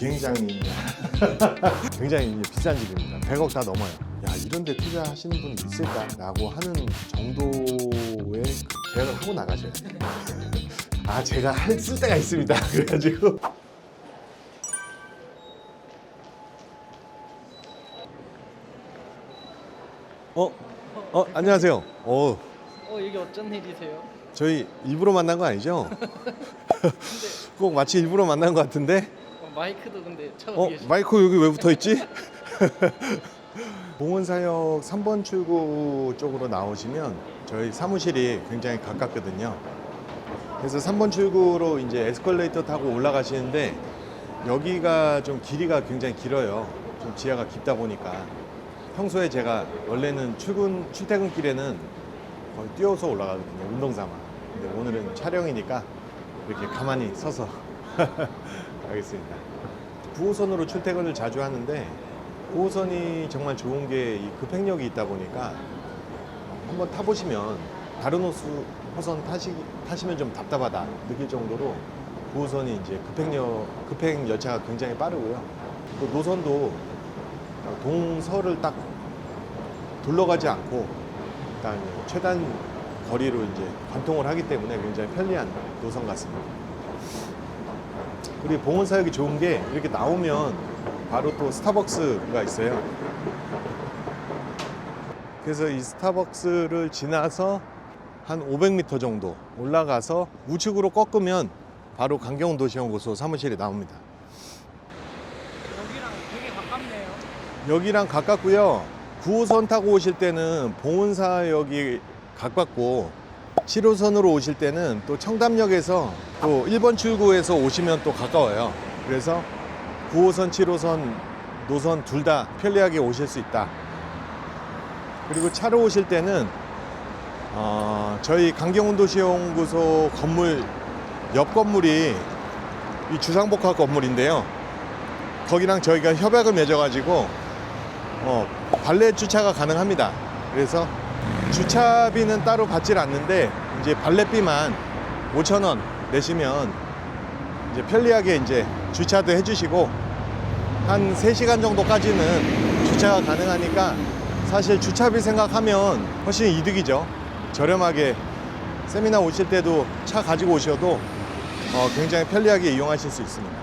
굉장히 이제 비싼 집입니다. 100억 다 넘어요. 야 이런 데 투자하시는 분이 있을까라고 하는 정도의 그 계약을 하고 나가셔야 돼요. 아 제가 할쓸 때가 있습니다. 그래가지고 어? 어 안녕하세요. 어어 여기 어쩐 일이세요? 저희 일부러 만난 거 아니죠? 꼭 마치 일부러 만난 것 같은데 어, 마이크도 근데 차가 어 마이크 여기 왜 붙어 있지? 봉은사역 3번 출구 쪽으로 나오시면 저희 사무실이 굉장히 가깝거든요. 그래서 3번 출구로 이제 에스컬레이터 타고 올라가시는데 여기가 좀 길이가 굉장히 길어요. 좀 지하가 깊다 보니까 평소에 제가 원래는 출근 출퇴근길에는 거의 뛰어서 올라가거든요. 운동 삼아. 근데 오늘은 촬영이니까 이렇게 가만히 서서 가겠습니다. 9호선으로 출퇴근을 자주 하는데 9호선이 정말 좋은 게 이 급행력이 있다 보니까 한번 타보시면 다른 호수, 호선 타시, 타시면 좀 답답하다 느낄 정도로 9호선이 이제 급행력, 급행 열차가 굉장히 빠르고요. 또 노선도 동서를 딱 둘러가지 않고 일단 최단 거리로 이제 관통을 하기 때문에 굉장히 편리한 노선 같습니다. 우리 봉원 사역이 좋은 게 이렇게 나오면 바로 또 스타벅스가 있어요. 그래서 이 스타벅스를 지나서 한 500m 정도 올라가서 우측으로 꺾으면 바로 강경훈 도시연구소 사무실이 나옵니다. 여기랑 되게 가깝네요. 여기랑 가깝고요. 9호선 타고 오실 때는 봉은사역이 가깝고 7호선으로 오실 때는 또 청담역에서 또 1번 출구에서 오시면 또 가까워요. 그래서 9호선, 7호선 노선 둘 다 편리하게 오실 수 있다. 그리고 차로 오실 때는 어, 저희 강경훈 도시연구소 건물 옆 건물이 이 주상복합 건물인데요. 거기랑 저희가 협약을 맺어가지고 어, 발렛 주차가 가능합니다. 그래서 주차비는 따로 받질 않는데 이제 발렛비만 5천 원 내시면 이제 편리하게 이제 주차도 해주시고 한 3시간 정도까지는 주차가 가능하니까 사실 주차비 생각하면 훨씬 이득이죠. 저렴하게 세미나 오실 때도 차 가지고 오셔도 어, 굉장히 편리하게 이용하실 수 있습니다.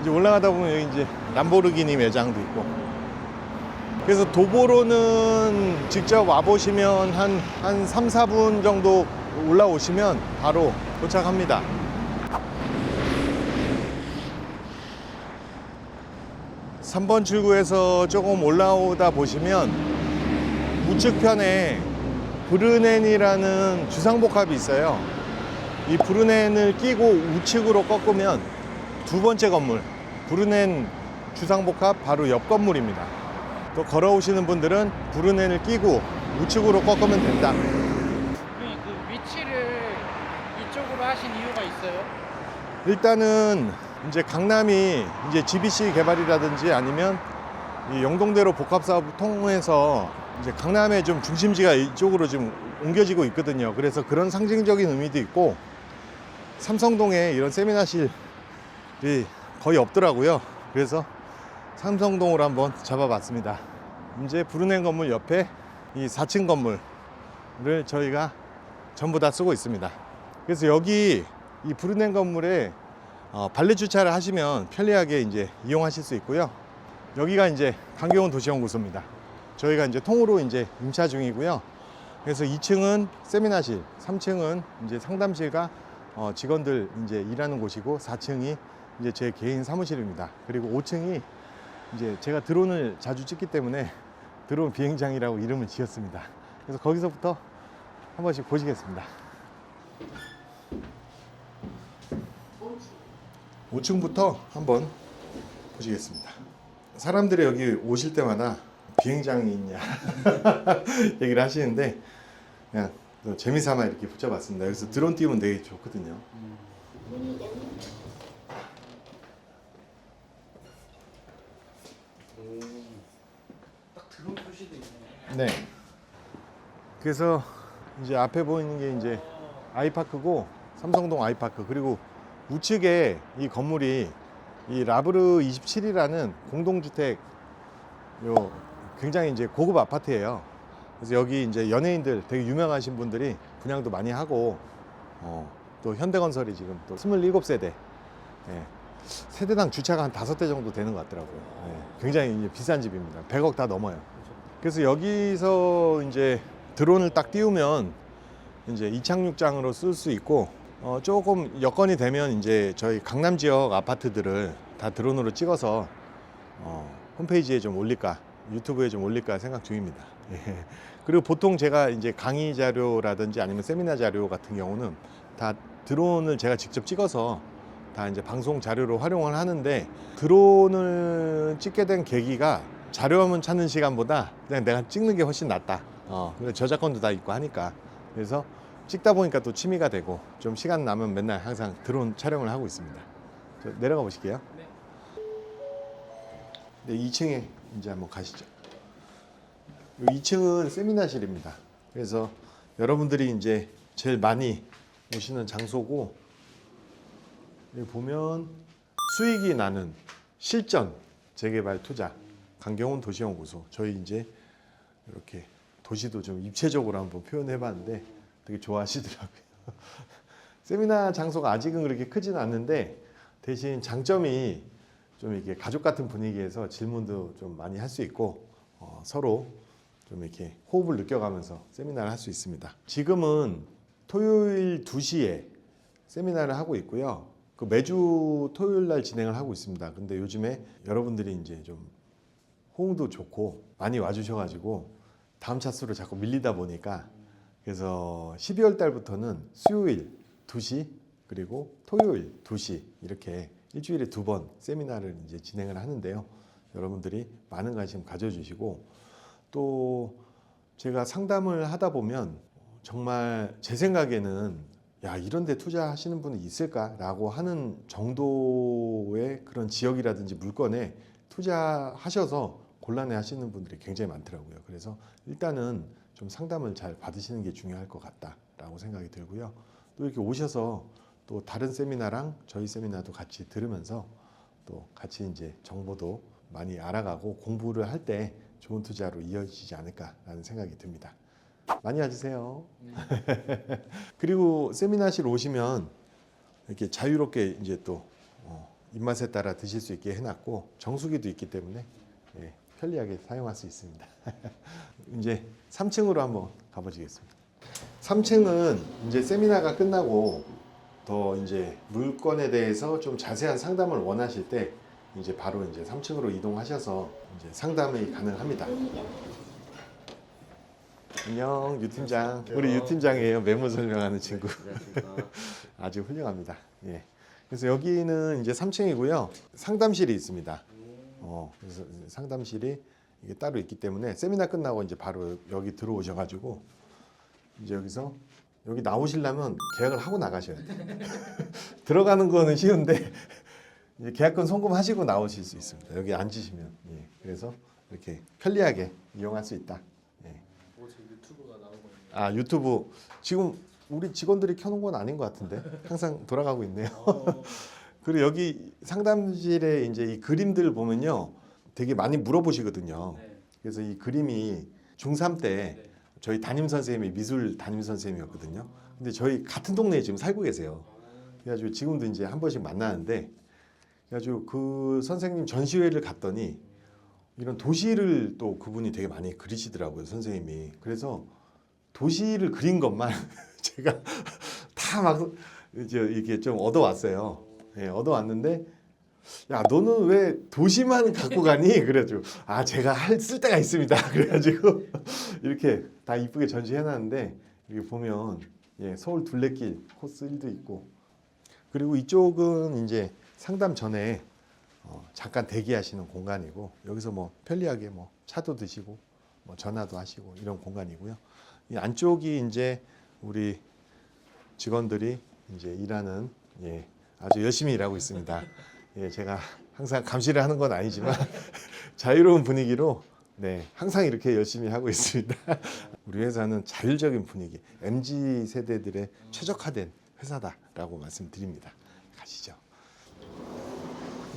이제 올라가다 보면 여기 이제 람보르기니 매장도 있고 그래서 도보로는 직접 와보시면 한, 한 3, 4분 정도 올라오시면 바로 도착합니다. 삼번 출구에서 조금 올라오다 보시면 우측편에 브르넨이라는 주상복합이 있어요. 이 브르넨을 끼고 우측으로 꺾으면 두 번째 건물 브르넨 주상복합 바로 옆 건물입니다. 또 걸어오시는 분들은 브르넨을 끼고 우측으로 꺾으면 된다. 그, 그 위치를 이쪽으로 하신 이유가 있어요? 일단은 이제 강남이 이제 GBC 개발이라든지 아니면 이 영동대로 복합 사업 통해서 이제 강남의 좀 중심지가 이쪽으로 좀 옮겨지고 있거든요. 그래서 그런 상징적인 의미도 있고 삼성동에 이런 세미나실이 거의 없더라고요. 그래서 삼성동으로 한번 잡아봤습니다. 이제 브루넨 건물 옆에 이 4층 건물을 저희가 전부 다 쓰고 있습니다. 그래서 여기 이 브루넨 건물에 어, 발렛 주차를 하시면 편리하게 이제 이용하실 수 있고요. 여기가 이제 강경훈 도시연구소입니다. 저희가 이제 통으로 이제 임차 중이고요. 그래서 2층은 세미나실, 3층은 이제 상담실과 어, 직원들 이제 일하는 곳이고 4층이 이제 제 개인 사무실입니다. 그리고 5층이 이제 제가 드론을 자주 찍기 때문에 드론 비행장이라고 이름을 지었습니다. 그래서 거기서부터 한 번씩 보시겠습니다. 5층부터 한번 보시겠습니다. 사람들이 여기 오실 때마다 비행장이 있냐 얘기를 하시는데 그냥 또 재미삼아 이렇게 붙여봤습니다. 여기서 드론 띄우면 되게 좋거든요. 딱 드론 네. 그래서 이제 앞에 보이는 게 이제 아이파크고 삼성동 아이파크 그리고 우측에 이 건물이 이 라브르 27이라는 공동주택 요 굉장히 이제 고급 아파트예요. 그래서 여기 이제 연예인들 되게 유명하신 분들이 분양도 많이 하고 어, 또 현대건설이 지금 또 27세대 예, 세대당 주차가 한 다섯 대 정도 되는 것 같더라고요. 예, 굉장히 이제 비싼 집입니다. 100억 다 넘어요. 그래서 여기서 이제 드론을 딱 띄우면 이제 이착륙장으로 쓸 수 있고 어, 조금 여건이 되면 이제 저희 강남 지역 아파트들을 다 드론으로 찍어서 어, 홈페이지에 좀 올릴까 유튜브에 좀 올릴까 생각 중입니다. 예. 그리고 보통 제가 이제 강의 자료라든지 아니면 세미나 자료 같은 경우는 다 드론을 제가 직접 찍어서 다 이제 방송 자료로 활용을 하는데 드론을 찍게 된 계기가 자료화면 찾는 시간보다 그냥 내가 찍는 게 훨씬 낫다. 어, 저작권도 다 있고 하니까 그래서 찍다 보니까 또 취미가 되고 좀 시간 나면 맨날 항상 드론 촬영을 하고 있습니다. 저 내려가 보실게요. 네, 2층에 이제 한번 가시죠. 2층은 세미나실입니다. 그래서 여러분들이 이제 제일 많이 오시는 장소고 여기 보면 수익이 나는 실전 재개발 투자 강경훈 도시연구소 저희 이제 이렇게 도시도 좀 입체적으로 한번 표현해 봤는데 되게 좋아하시더라고요. 세미나 장소가 아직은 그렇게 크진 않는데 대신 장점이 좀 이렇게 가족 같은 분위기에서 질문도 좀 많이 할 수 있고 어, 서로 좀 이렇게 호흡을 느껴가면서 세미나를 할 수 있습니다. 지금은 토요일 2시에 세미나를 하고 있고요. 그 매주 토요일 날 진행을 하고 있습니다. 근데 요즘에 여러분들이 이제 좀 호응도 좋고 많이 와주셔가지고 다음 차수로 자꾸 밀리다 보니까 그래서 12월 달부터는 수요일 2시 그리고 토요일 2시 이렇게 일주일에 두 번 세미나를 이제 진행을 하는데요. 여러분들이 많은 관심 가져주시고 또 제가 상담을 하다 보면 정말 제 생각에는 야 이런 데 투자하시는 분이 있을까라고 하는 정도의 그런 지역이라든지 물건에 투자하셔서 곤란해 하시는 분들이 굉장히 많더라고요. 그래서 일단은 좀 상담을 잘 받으시는 게 중요할 것 같다라고 생각이 들고요. 또 이렇게 오셔서 또 다른 세미나랑 저희 세미나도 같이 들으면서 또 같이 이제 정보도 많이 알아가고 공부를 할 때 좋은 투자로 이어지지 않을까라는 생각이 듭니다. 많이 와주세요. 그리고 세미나실 오시면 이렇게 자유롭게 이제 또 어, 입맛에 따라 드실 수 있게 해놨고 정수기도 있기 때문에 예, 편리하게 사용할 수 있습니다. 이제 3층으로 한번 가보시겠습니다. 3층은 이제 세미나가 끝나고 더 이제 물건에 대해서 좀 자세한 상담을 원하실 때 이제 바로 이제 3층으로 이동하셔서 이제 상담이 가능합니다. 안녕 유 팀장. 우리 유 팀장이에요. 메모 설명하는 친구. 아주 훌륭합니다. 예. 그래서 여기는 이제 3층이고요. 상담실이 있습니다. 어, 그래서 상담실이 이게 따로 있기 때문에 세미나 끝나고 이제 바로 여기 들어오셔가지고 이제 여기서 여기 나오시려면 계약을 하고 나가셔야 돼요. 들어가는 거는 쉬운데 이제 계약금 송금하시고 나오실 수 있습니다. 여기 앉으시면 예. 그래서 이렇게 편리하게 이용할 수 있다. 예. 나오거든요. 아 유튜브 지금 우리 직원들이 켜놓은 건 아닌 것 같은데 항상 돌아가고 있네요. 어, 그리고 여기 상담실에 이제 이 그림들 보면요, 되게 많이 물어보시거든요. 네. 그래서 이 그림이 중3 때 네. 저희 담임 선생님이 미술 담임 선생님이었거든요. 근데 저희 같은 동네에 지금 살고 계세요. 그래가지고 지금도 이제 한 번씩 만나는데, 그래가지고 그 선생님 전시회를 갔더니 이런 도시를 또 그분이 되게 많이 그리시더라고요, 선생님이. 그래서 도시를 그린 것만 제가 다 막 이제 이게 좀 얻어왔어요. 예, 얻어왔는데 야 너는 왜 도시만 갖고 가니? 그래가지고 아 제가 할쓸 때가 있습니다. 그래가지고 이렇게 다 이쁘게 전시해놨는데 여기 보면 예, 서울 둘레길 코스 1도 있고 그리고 이쪽은 이제 상담 전에 어, 잠깐 대기하시는 공간이고 여기서 뭐 편리하게 뭐 차도 드시고 뭐 전화도 하시고 이런 공간이고요. 이 안쪽이 이제 우리 직원들이 이제 일하는 예, 아주 열심히 일하고 있습니다. 예, 제가 항상 감시를 하는 건 아니지만 자유로운 분위기로 네, 항상 이렇게 열심히 하고 있습니다. 우리 회사는 자율적인 분위기, MZ 세대들의 최적화된 회사다라고 말씀드립니다. 가시죠.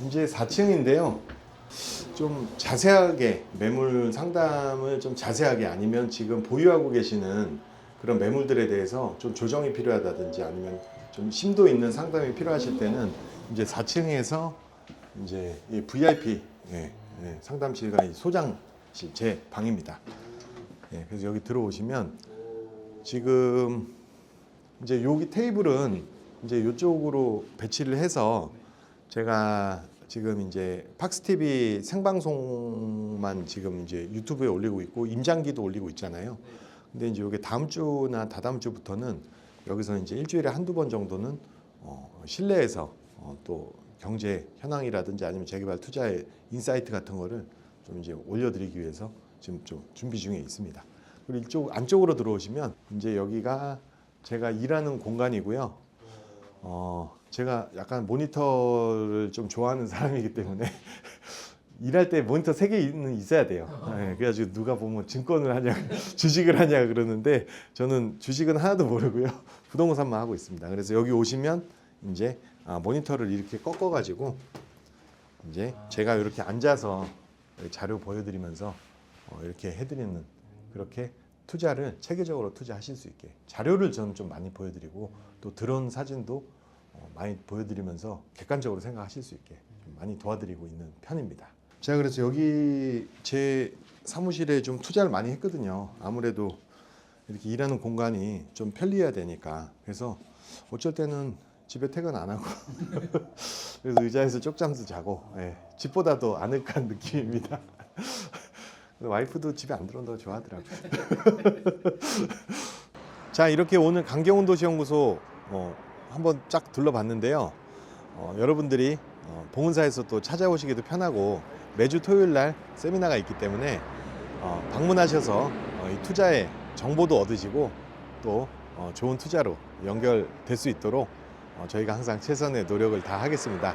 이제 4층인데요. 좀 자세하게 매물 상담을 좀 자세하게 아니면 지금 보유하고 계시는 그런 매물들에 대해서 좀 조정이 필요하다든지 아니면 좀 심도 있는 상담이 필요하실 때는 이제 4층에서 이제 이 VIP 예, 예, 상담실과 이 소장실 제 방입니다. 예, 그래서 여기 들어오시면 지금 이제 여기 테이블은 이제 이쪽으로 배치를 해서 제가 지금 이제 팍스 TV 생방송만 지금 이제 유튜브에 올리고 있고 임장기도 올리고 있잖아요. 근데 이제 이게 다음 주나 다다음 주부터는 여기서 이제 일주일에 한두 번 정도는 어, 실내에서 어, 또 경제 현황이라든지 아니면 재개발 투자의 인사이트 같은 거를 좀 이제 올려드리기 위해서 지금 좀 준비 중에 있습니다. 그리고 이쪽 안쪽으로 들어오시면 이제 여기가 제가 일하는 공간이고요. 어, 제가 약간 모니터를 좀 좋아하는 사람이기 때문에 일할 때 모니터 세 개는 있어야 돼요. 네, 그래가지고 누가 보면 증권을 하냐, 주식을 하냐 그러는데 저는 주식은 하나도 모르고요. 부동산만 하고 있습니다. 그래서 여기 오시면 이제 아, 모니터를 이렇게 꺾어가지고 이제 제가 이렇게 앉아서 자료 보여드리면서 어, 이렇게 해드리는 그렇게 투자를 체계적으로 투자하실 수 있게 자료를 저는 좀 많이 보여드리고 또 드론 사진도 어, 많이 보여드리면서 객관적으로 생각하실 수 있게 좀 많이 도와드리고 있는 편입니다. 제가 그래서 여기 제 사무실에 좀 투자를 많이 했거든요. 아무래도 이렇게 일하는 공간이 좀 편리해야 되니까 그래서 어쩔 때는 집에 퇴근 안 하고 그래서 의자에서 쪽잠도 자고 예, 집보다도 아늑한 느낌입니다. 와이프도 집에 안 들어온다고 좋아하더라고요. 자 이렇게 오늘 강경운 도시연구소 어, 한번 쫙 둘러봤는데요. 어, 여러분들이 어, 봉은사에서 또 찾아오시기도 편하고 매주 토요일 날 세미나가 있기 때문에 어, 방문하셔서 어, 이 투자의 정보도 얻으시고 또 어, 좋은 투자로 연결될 수 있도록 어, 저희가 항상 최선의 노력을 다 하겠습니다.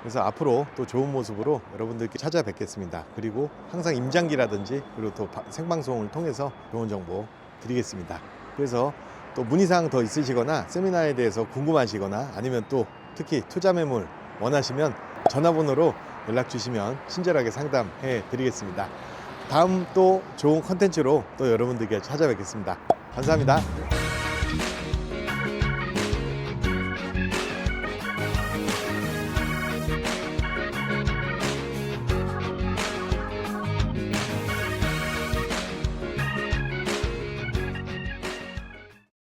그래서 앞으로 또 좋은 모습으로 여러분들께 찾아뵙겠습니다. 그리고 항상 임장기라든지 그리고 또 바- 생방송을 통해서 좋은 정보 드리겠습니다. 그래서 또 문의사항 더 있으시거나 세미나에 대해서 궁금하시거나 아니면 또 특히 투자 매물 원하시면 전화번호로 연락 주시면 친절하게 상담해 드리겠습니다. 다음 또 좋은 컨텐츠로 또 여러분들께 찾아뵙겠습니다. 감사합니다.